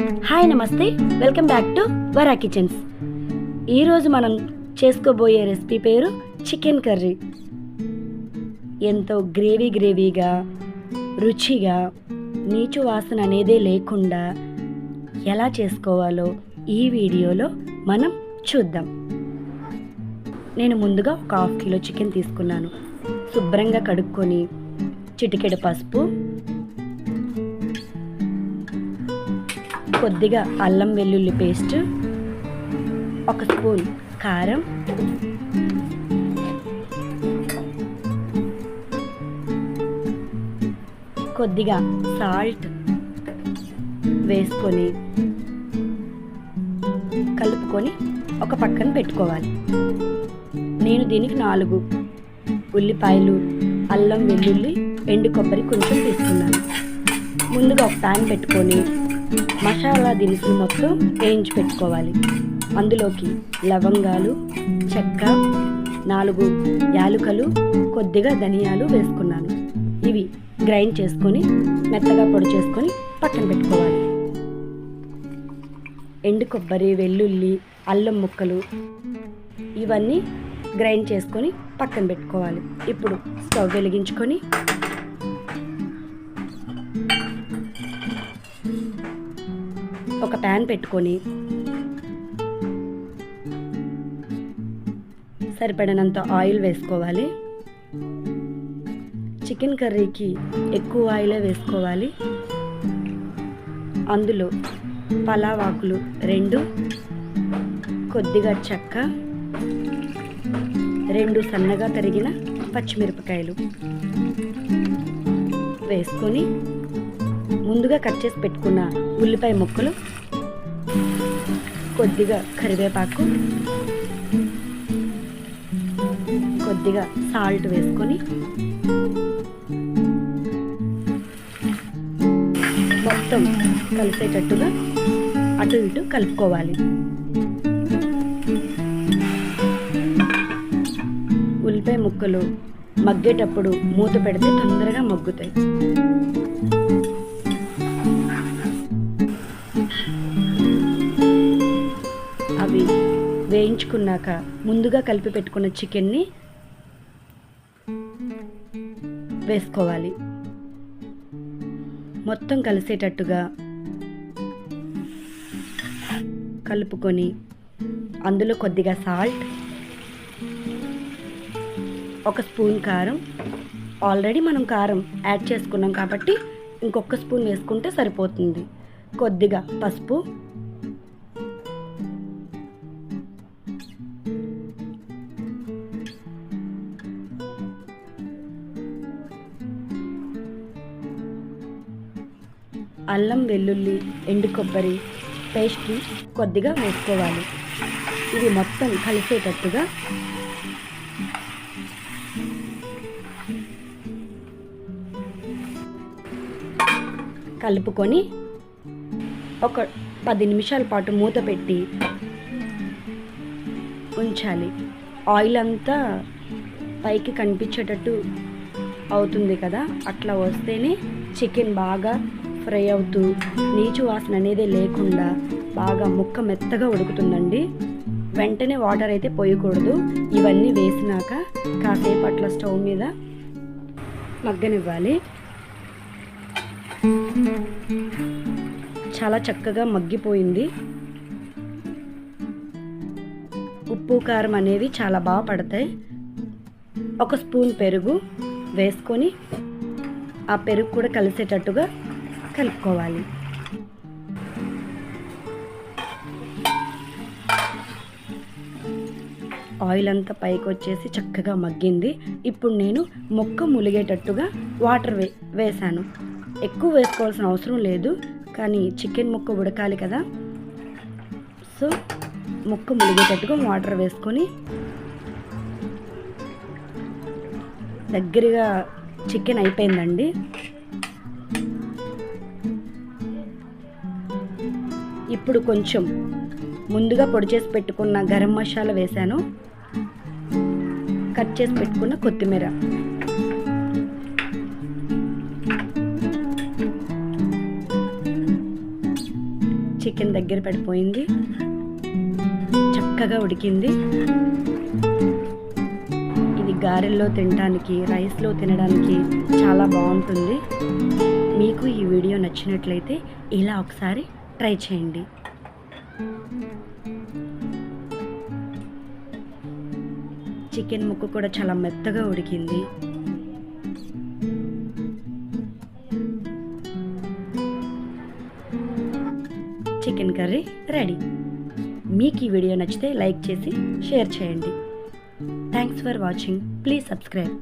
Hi నమస్తే. Welcome back to Vara kitchens. ఈరోజు మనం చేసుకోబోయే రెసిపీ పేరు చికెన్ కర్రీ. ఎంతో గ్రేవీ గ్రేవీగా రుచిగా నీచు వాసన అనేదే లేకుండా ఎలా చేసుకోవాలో ఈ వీడియోలో మనం చూద్దాం. నేను ముందుగా ఒక హాఫ్ కిలో చికెన్ తీసుకున్నాను. శుభ్రంగా కడుక్కొని చిటికెడు పసుపు కొద్దిగా అల్లం వెల్లుల్లి పేస్ట్ ఒక స్పూన్ కారం కొద్దిగా సాల్ట్ వేసుకొని కలుపుకొని ఒక పక్కన పెట్టుకోవాలి. నేను దీనికి నాలుగు ఉల్లిపాయలు అల్లం వెల్లుల్లి ఎండు కొబ్బరి కొంచెం తీసుకున్నాను. ముందుగా ఒక ప్యాన్ పెట్టుకొని మసాలా దినుసులు మొత్తం వేయించి పెట్టుకోవాలి. అందులోకి లవంగాలు చెక్క నాలుగు యాలుకలు కొద్దిగా ధనియాలు వేసుకున్నాను. ఇవి గ్రైండ్ చేసుకొని మెత్తగా పొడి చేసుకొని పక్కన పెట్టుకోవాలి. ఎండు కొబ్బరి వెల్లుల్లి అల్లం ముక్కలు ఇవన్నీ గ్రైండ్ చేసుకొని పక్కన పెట్టుకోవాలి. ఇప్పుడు స్టవ్ వెలిగించుకొని ఒక ప్యాన్ పెట్టుకొని సరిపడినంత ఆయిల్ వేసుకోవాలి. చికెన్ కర్రీకి ఎక్కువ ఆయిలే వేసుకోవాలి. అందులో పలావాకులు రెండు కొద్దిగా చెక్క రెండు సన్నగా తరిగిన పచ్చిమిరపకాయలు వేసుకొని ముందుగా కట్ చేసి పెట్టుకున్న ఉల్లిపాయ ముక్కలు కొద్దిగా కరివేపాకు కొద్దిగా సాల్ట్ వేసుకొని మొత్తం కలిసేటట్టుగా అటు ఇటు కలుపుకోవాలి. ఉల్లిపాయ ముక్కలు మగ్గేటప్పుడు మూత పెడితే తొందరగా మగ్గుతాయి. వేయించుకున్నాక ముందుగా కలిపి పెట్టుకున్న చికెన్ని వేసుకోవాలి. మొత్తం కలిసేటట్టుగా కలుపుకొని అందులో కొద్దిగా సాల్ట్ ఒక స్పూన్ కారం. ఆల్రెడీ మనం కారం యాడ్ చేసుకున్నాం కాబట్టి ఇంకొక స్పూన్ వేసుకుంటే సరిపోతుంది. కొద్దిగా పసుపు అల్లం వెల్లుల్లి ఎండు కొబ్బరి పేస్ట్ కొద్దిగా వేసుకోవాలి. ఇది మొత్తం కలిసేటట్టుగా కలుపుకొని ఒక పది నిమిషాల పాటు మూత పెట్టి ఉంచాలి. ఆయిల్ అంతా పైకి కనిపించేటట్టు అవుతుంది కదా? అట్లా వస్తేనే చికెన్ బాగా ఫ్రై అవుతూ నీచు వాసన అనేది లేకుండా బాగా ముక్క మెత్తగా ఉడుకుతుందండి. వెంటనే వాటర్ అయితే పోయకూడదు. ఇవన్నీ వేసినాక కాసేపు అట్లా స్టవ్ మీద మగ్గనివ్వాలి. చాలా చక్కగా మగ్గిపోయింది. ఉప్పు కారం అనేవి చాలా బాగా పడతాయి. ఒక స్పూన్ పెరుగు వేసుకొని ఆ పెరుగు కూడా కలిసేటట్టుగా కలుపుకోవాలి. ఆయిల్ అంతా పైకి వచ్చేసి చక్కగా మగ్గింది. ఇప్పుడు నేను మొక్క ములిగేటట్టుగా వాటర్ వే వేసాను ఎక్కువ వేసుకోవాల్సిన అవసరం లేదు కానీ చికెన్ ముక్క ఉడకాలి కదా. సో ముక్క ములిగేటట్టుగా వాటర్ వేసుకొని దగ్గరగా చికెన్ అయిపోయిందండి. ఇప్పుడు కొంచెం ముందుగా పొడి చేసి పెట్టుకున్న గరం మసాలా వేశాను. కట్ చేసి పెట్టుకున్న కొత్తిమీర. చికెన్ దగ్గర పడిపోయింది. చక్కగా ఉడికింది. ఇది గారెల్లో తినడానికి రైస్లో తినడానికి చాలా బాగుంటుంది. మీకు ఈ వీడియో నచ్చినట్లయితే ఇలా ఒకసారి ట్రై చేయండి. చికెన్ ముక్క కూడా చాలా మెత్తగా ఉడికింది. Chicken curry ready. మీకు ఈ వీడియో నచ్చితే లైక్ చేసి షేర్ చేయండి. Thanks for watching please subscribe